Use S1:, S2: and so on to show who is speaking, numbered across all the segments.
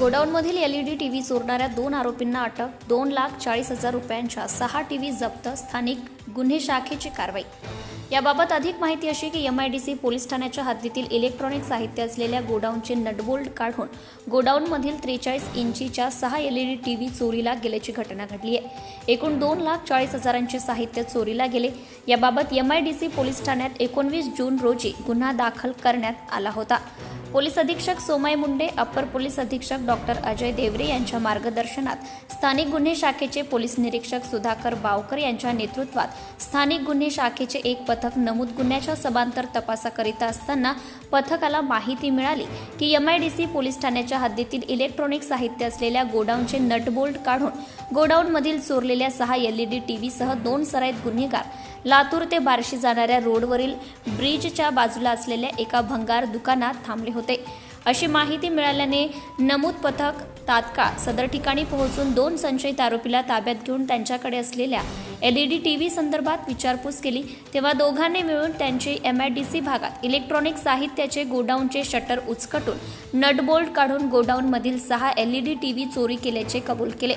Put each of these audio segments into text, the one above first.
S1: गोडाऊनमधील L E D T V चोरणाऱ्या दोन आरोपींना अटक दोन लाख चाळीस हजार रुपयांच्या सहा टी व्ही जप्त स्थानिक गुन्हे शाखेची कारवाई. याबाबत अधिक माहिती अशी की M I D C police ठाण्याच्या हद्दीतील इलेक्ट्रॉनिक साहित्य असलेल्या गोडाऊनचे नटबोल्ट काढून गोडाऊनमधील त्रेचाळीस इंचीच्या सहा L E D T V चोरीला गेल्याची घटना घडली आहे. एकूण दोन लाख चाळीस हजारांचे साहित्य चोरीला गेले. याबाबत M I D C police ठाण्यात एकोणवीस जून रोजी गुन्हा दाखल करण्यात आला होता. पोलीस अधीक्षक सोमय मुंडे अप्पर पोलीस अधीक्षक डॉक्टर अजय देवरे यांच्या मार्गदर्शनात स्थानिक गुन्हे शाखेचे पोलीस निरीक्षक सुधाकर बावकर यांच्या नेतृत्वात स्थानिक गुन्हे शाखेचे एक पथक नमूद गुन्ह्याच्या समांतर तपासाकरिता असताना पथकाला माहिती मिळाली की एमआयडीसी पोलीस ठाण्याच्या हद्दीतील इलेक्ट्रॉनिक साहित्य असलेल्या गोडाऊनचे नटबोल्ट काढून गोडाऊनमधील चोरलेल्या सहा एलईडी टीव्हीसह दोन सराईत गुन्हेगार लातूर ते बार्शी जाणाऱ्या रोडवरील ब्रिजच्या बाजूला असलेल्या एका भंगार दुकानात थांबले होते. अशी माहिती मिळाल्याने नमूद पथक तात्काळ सदर ठिकाणी पोहोचून दोन संशयित आरोपीला ताब्यात घेऊन त्यांच्याकडे असलेल्या एलईडी टीव्ही संदर्भात विचारपूस केली. तेव्हा दोघांनी मिळून त्यांचे सी भागात इलेक्ट्रॉनिक साहित्याचे गोडाऊनचे शटर उचकटून नटबोल्ट काढून गोडाऊनमधील सहा एलईडी टीव्ही चोरी केल्याचे कबूल केले.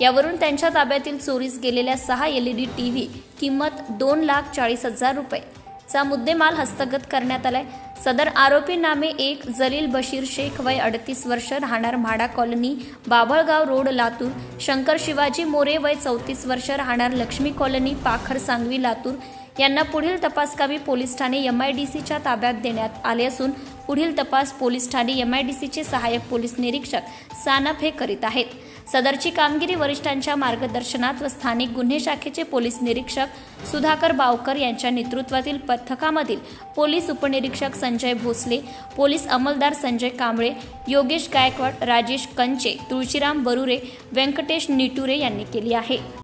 S1: यावरून त्यांच्या ताब्यातील चोरीस गेलेल्या सहा एलईडी टीव्ही किंमत दोन लाख चाळीस हजार रुपये. चा मुद्देमाल हस्तगत करण्यात आलाय. सदर आरोपी नामे एक जलील बशीर शेख वय अडतीस वर्ष राहणार म्हाडा कॉलनी बाभळगाव रोड लातूर. शंकर शिवाजी मोरे वय चौतीस वर्ष राहणार लक्ष्मी कॉलनी पाखर सांगवी लातूर. यांना पुढील तपासकामी पोलीस ठाणे यम आय डी सीच्या ताब्यात देण्यात आले असून पुढील तपास पोलीस ठाणे यम आय डी सीचे सहाय्यक पोलीस निरीक्षक सानप हे करीत आहेत. सदरची कामगिरी वरिष्ठांच्या मार्गदर्शनात व स्थानिक गुन्हे शाखेचे पोलीस निरीक्षक सुधाकर बावकर यांच्या नेतृत्वातील पथकामधील पोलीस उपनिरीक्षक संजय भोसले पोलीस अंमलदार संजय कांबळे योगेश गायकवाड राजेश कंचे तुळशीराम बरुरे व्यंकटेश निटुरे यांनी केली आहे.